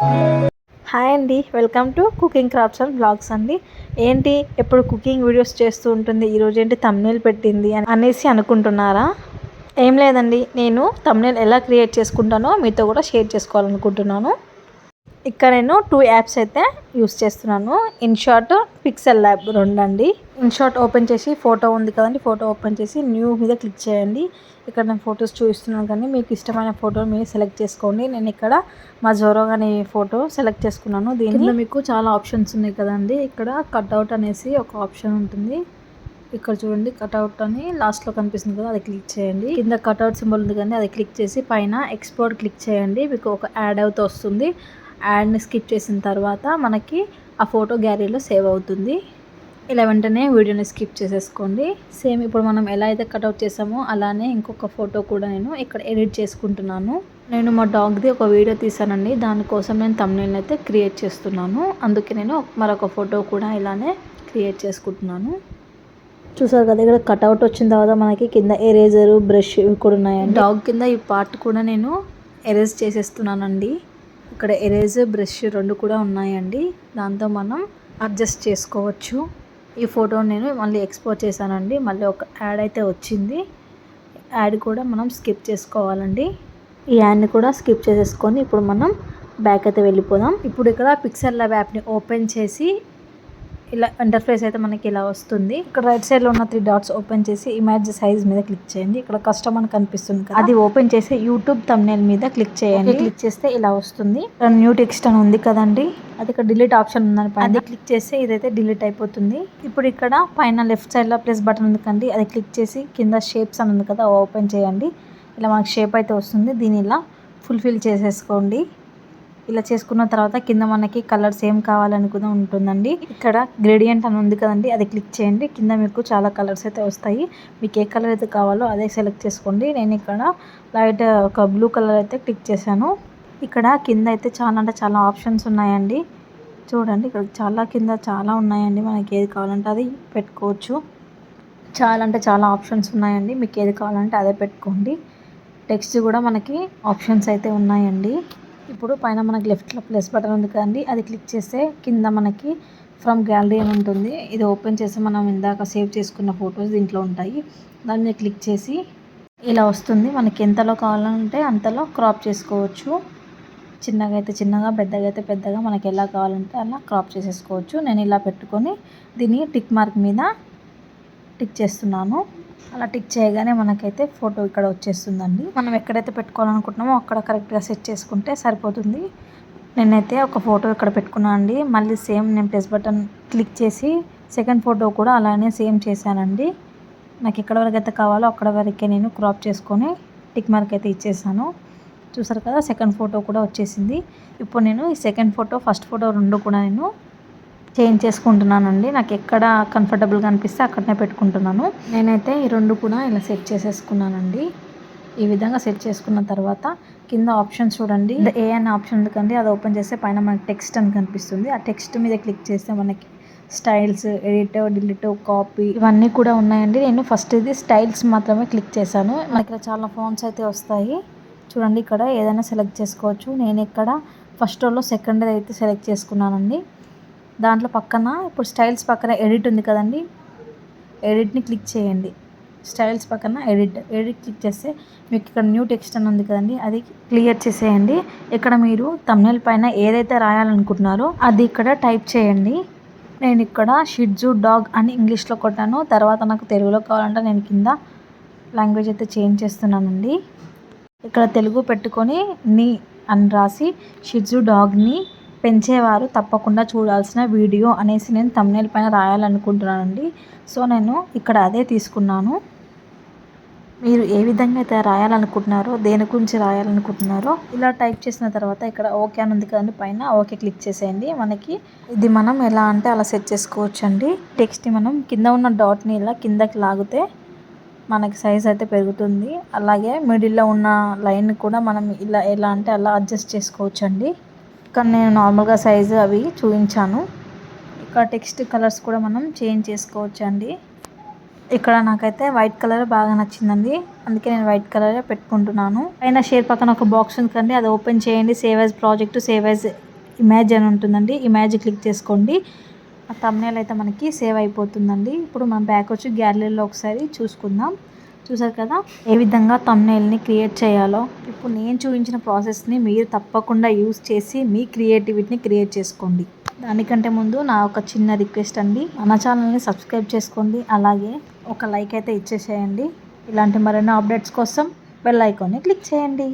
Hi అండి welcome to cooking crafts and blogs అండి. ఏంటి ఎప్పుడు కుకింగ్ వీడియోస్ చేస్తూ ఉంటుంది ఈరోజు ఏంటి తమ్నేల్ పెట్టింది అని అనేసి అనుకుంటున్నారా? ఏం లేదండి నేను తమ్నేల్ ఎలా క్రియేట్ చేసుకుంటానో మీతో కూడా షేర్ చేసుకోవాలనుకుంటున్నాను. ఇక్కడ నేను టూ యాప్స్ అయితే యూస్ చేస్తున్నాను. ఇన్షార్ట్ పిక్సెల్ ల్యాబ్ రెండు అండి ఇన్షార్ట్ ఓపెన్ చేసి ఫోటో ఉంది కదండి. ఫోటో ఓపెన్ చేసి న్యూ మీద క్లిక్ చేయండి. ఇక్కడ నేను ఫొటోస్ చూపిస్తున్నాను కానీ మీకు ఇష్టమైన ఫోటో మీరు సెలెక్ట్ చేసుకోండి. నేను ఇక్కడ మా జోరో అనే ఫోటో సెలెక్ట్ చేసుకున్నాను. దీనిలో మీకు చాలా ఆప్షన్స్ ఉన్నాయి కదండి. ఇక్కడ కట్అవుట్ అనేసి ఒక ఆప్షన్ ఉంటుంది. ఇక్కడ చూడండి కట్అవుట్ అని లాస్ట్లో కనిపిస్తుంది కదా అది క్లిక్ చేయండి. కింద కట్అవుట్ సింబల్ ఉంది కానీ అది క్లిక్ చేసి పైన ఎక్స్పోర్ట్ క్లిక్ చేయండి. మీకు ఒక యాడ్ అవుతూ వస్తుంది. యాడ్ని స్కిప్ చేసిన తర్వాత మనకి ఆ ఫోటో గ్యాలరీలో సేవ్ అవుతుంది. ఇలా వెంటనే వీడియోని స్కిప్ చేసేసుకోండి. సేమ్ ఇప్పుడు మనం ఎలా అయితే కట్అవుట్ చేసామో అలానే ఇంకొక ఫోటో కూడా నేను ఇక్కడ ఎడిట్ చేసుకుంటున్నాను. నేను మా డాగ్ది ఒక వీడియో తీసానండి. దానికోసం నేను తమ్నేల్ అయితే క్రియేట్ చేస్తున్నాను. అందుకే నేను మరొక ఫోటో కూడా ఇలానే క్రియేట్ చేసుకుంటున్నాను. చూసారు కదా ఇక్కడ కట్అవుట్ వచ్చిన తర్వాత మనకి కింద ఎరేజరు బ్రష్ ఇవి కూడా ఉన్నాయండి. డాగ్ కింద ఈ పార్ట్ కూడా నేను ఎరేజ్ చేసేస్తున్నానండి. ఇక్కడ ఎరేజర్ బ్రష్ రెండు కూడా ఉన్నాయండి. దాంతో మనం అడ్జస్ట్ చేసుకోవచ్చు. ఈ ఫోటో నేను మళ్ళీ ఎక్స్పోర్ట్ చేశానండి. మళ్ళీ ఒక యాడ్ అయితే వచ్చింది. యాడ్ కూడా మనం స్కిప్ చేసుకోవాలండి. ఈ యాడ్ని కూడా స్కిప్ చేసేసుకొని ఇప్పుడు మనం బ్యాక్ అయితే వెళ్ళిపోదాం. ఇప్పుడు ఇక్కడ పిక్సెల్ ల్యాబ్ యాప్ని ఓపెన్ చేసి ఇలా ఇంటర్ఫేస్ అయితే మనకి ఇలా వస్తుంది. ఇక్కడ రైట్ సైడ్లో ఉన్న త్రీ డాట్స్ ఓపెన్ చేసి ఇమేజ్ సైజ్ మీద క్లిక్ చేయండి. ఇక్కడ కస్టమ్ అని కనిపిస్తుంది కదా. అది ఓపెన్ చేసి యూట్యూబ్ తమ్నేల్ మీద క్లిక్ చేయండి. క్లిక్ చేస్తే ఇలా వస్తుంది. న్యూ టెక్స్ట్ అని ఉంది కదండి. అది ఇక్కడ డిలీట్ ఆప్షన్ ఉందని అది క్లిక్ చేస్తే ఇదైతే డిలీట్ అయిపోతుంది. ఇప్పుడు ఇక్కడ పైన లెఫ్ట్ సైడ్లో ప్లస్ బటన్ ఉంది కండి. అది క్లిక్ చేసి కింద షేప్స్ అని ఉంది కదా ఓపెన్ చేయండి. ఇలా మనకి షేప్ అయితే వస్తుంది. దీని ఇలా ఫుల్ఫిల్ చేసేసుకోండి. ఇలా చేసుకున్న తర్వాత కింద మనకి కలర్స్ ఏం కావాలనుకుని ఉంటుందండి. ఇక్కడ గ్రేడియంట్ అని ఉంది కదండి అది క్లిక్ చేయండి. కింద మీకు చాలా కలర్స్ అయితే వస్తాయి. మీకు ఏ కలర్ అయితే కావాలో అదే సెలెక్ట్ చేసుకోండి. నేను ఇక్కడ లైట్ ఒక బ్లూ కలర్ అయితే క్లిక్ చేశాను. ఇక్కడ కింద అయితే చాలా అంటే చాలా ఆప్షన్స్ ఉన్నాయండి. చూడండి ఇక్కడ చాలా కింద చాలా ఉన్నాయండి. మనకి ఏది కావాలంటే అది పెట్టుకోవచ్చు. చాలా అంటే చాలా ఆప్షన్స్ ఉన్నాయండి. మీకు ఏది కావాలంటే అదే పెట్టుకోండి. టెక్స్ట్ కూడా మనకి ఆప్షన్స్ అయితే ఉన్నాయండి. ఇప్పుడు పైన మనకి లెఫ్ట్లో ప్లస్ బటన్ ఉంది కదండి అది క్లిక్ చేస్తే కింద మనకి ఫ్రమ్ గ్యాలరీ అని ఉంటుంది. ఇది ఓపెన్ చేసి మనం ఇందాక సేవ్ చేసుకున్న ఫొటోస్ దీంట్లో ఉంటాయి. దాన్ని క్లిక్ చేసి ఇలా వస్తుంది. మనకి ఎంతలో కావాలంటే అంతలో క్రాప్ చేసుకోవచ్చు. చిన్నగా అయితే చిన్నగా పెద్దగా అయితే పెద్దగా మనకి ఎలా కావాలంటే అలా క్రాప్ చేసేసుకోవచ్చు. నేను ఇలా పెట్టుకొని దీన్ని టిక్ మార్క్ మీద టిక్ చేస్తున్నాను. అలా టిక్ చేయగానే మనకైతే ఫోటో ఇక్కడ వచ్చేస్తుందండి. మనం ఎక్కడైతే పెట్టుకోవాలనుకుంటున్నామో అక్కడ కరెక్ట్గా సెట్ చేసుకుంటే సరిపోతుంది. నేనైతే ఒక ఫోటో ఇక్కడ పెట్టుకున్నాను అండి. మళ్ళీ సేమ్ నేను ప్లస్ బటన్ క్లిక్ చేసి సెకండ్ ఫోటో కూడా అలానే సేమ్ చేశానండి. నాకు ఎక్కడ వరకు అయితే కావాలో అక్కడ వరకే నేను క్రాప్ చేసుకొని టిక్ మార్క్ అయితే ఇచ్చేసాను. చూసారు కదా సెకండ్ ఫోటో కూడా వచ్చేసింది. ఇప్పుడు నేను ఈ సెకండ్ ఫోటో ఫస్ట్ ఫోటో రెండు కూడా నేను చేంజ్ చేసుకుంటున్నానండి. నాకు ఎక్కడ కంఫర్టబుల్గా అనిపిస్తే అక్కడనే పెట్టుకుంటున్నాను. నేనైతే ఈ రెండు కూడా ఇలా సెట్ చేసేసుకున్నానండి. ఈ విధంగా సెట్ చేసుకున్న తర్వాత కింద ఆప్షన్ చూడండి. ఏ అనే ఆప్షన్ ఉంది కండి అది ఓపెన్ చేస్తే పైన మనకి టెక్స్ట్ అని కనిపిస్తుంది. ఆ టెక్స్ట్ మీద క్లిక్ చేస్తే మనకి స్టైల్స్ ఎడిట్ డిలీట్ కాపీ ఇవన్నీ కూడా ఉన్నాయండి. నేను ఫస్ట్ ఇది స్టైల్స్ మాత్రమే క్లిక్ చేశాను. మనకి ఇక్కడ చాలా ఫోన్స్ అయితే వస్తాయి. చూడండి ఇక్కడ ఏదైనా సెలెక్ట్ చేసుకోవచ్చు. నేను ఇక్కడ ఫస్ట్ రోలో సెకండ్ అయితే సెలెక్ట్ చేసుకున్నానండి. దాంట్లో పక్కన ఇప్పుడు స్టైల్స్ పక్కన ఎడిట్ ఉంది కదండి. ఎడిట్ని క్లిక్ చేయండి. స్టైల్స్ పక్కన ఎడిట్ ఎడిట్ క్లిక్ చేస్తే మీకు ఇక్కడ న్యూ టెక్స్ట్ అని ఉంది కదండి. అది క్లియర్ చేసేయండి. ఇక్కడ మీరు తమ్నేల్ పైన ఏదైతే రాయాలనుకుంటున్నారో అది ఇక్కడ టైప్ చేయండి. నేను ఇక్కడ షిడ్జు డాగ్ అని ఇంగ్లీష్లో కొట్టాను. తర్వాత నాకు తెలుగులో కావాలంటే నేను కింద లాంగ్వేజ్ అయితే చేంజ్ చేస్తున్నానండి. ఇక్కడ తెలుగు పెట్టుకొని నీ అని రాసి షిడ్జు డాగ్ని పెంచేవారు తప్పకుండా చూడాల్సిన వీడియో అనేసి నేను తమ్నేల్ పైన రాయాలనుకుంటున్నానండి. సో నేను ఇక్కడ అదే తీసుకున్నాను. మీరు ఏ విధంగా అయితే రాయాలనుకుంటున్నారో దేని గురించి రాయాలనుకుంటున్నారో ఇలా టైప్ చేసిన తర్వాత ఇక్కడ ఓకే అని ఉంది కదండి పైన ఓకే క్లిక్ చేసేయండి. మనకి ఇది మనం ఎలా అంటే అలా సెట్ చేసుకోవచ్చు అండి టెక్స్ట్ మనం కింద ఉన్న డాట్ని ఇలా కిందకి లాగితే మనకి సైజ్ అయితే పెరుగుతుంది. అలాగే మిడిల్లో ఉన్న లైన్ కూడా మనం ఇలా ఎలా అంటే అలా అడ్జస్ట్ చేసుకోవచ్చు అండి కానీ నేను నార్మల్గా సైజు అవి చూపించాను. ఇక్కడ టెక్స్ట్ కలర్స్ కూడా మనం చేంజ్ చేసుకోవచ్చు అండి ఇక్కడ నాకైతే వైట్ కలర్ బాగా నచ్చిందండి. అందుకే నేను వైట్ కలరే పెట్టుకుంటున్నాను. పైన షేర్ పక్కన ఒక బాక్స్ ఉంది కండి అది ఓపెన్ చేయండి. Save as project save as image అని ఉంటుందండి. ఇమేజ్ క్లిక్ చేసుకోండి. ఆ తమ్నేల్ అయితే మనకి సేవ్ అయిపోతుందండి. ఇప్పుడు మనం బ్యాక్ వచ్చి గ్యాలరీలో ఒకసారి చూసుకుందాం. చూసారు కదా? ఏ విధంగా తమ్నైల్ని క్రియేట్ చేయాలో? ఇప్పుడు నేను చూపించిన ప్రాసెస్ని మీరు తప్పకుండా యూస్ చేసి మీ క్రియేటివిటీని క్రియేట్ చేసుకోండి. దానికంటే ముందు నా ఒక చిన్న రిక్వెస్ట్ అండి. మన ఛానల్ని సబ్స్క్రైబ్ చేసుకోండి. అలాగే ఒక లైక్ అయితే ఇచ్చేసేయండి. ఇలాంటి మరెన్నో అప్డేట్స్ కోసం బెల్ ఐకాన్ని క్లిక్ చేయండి.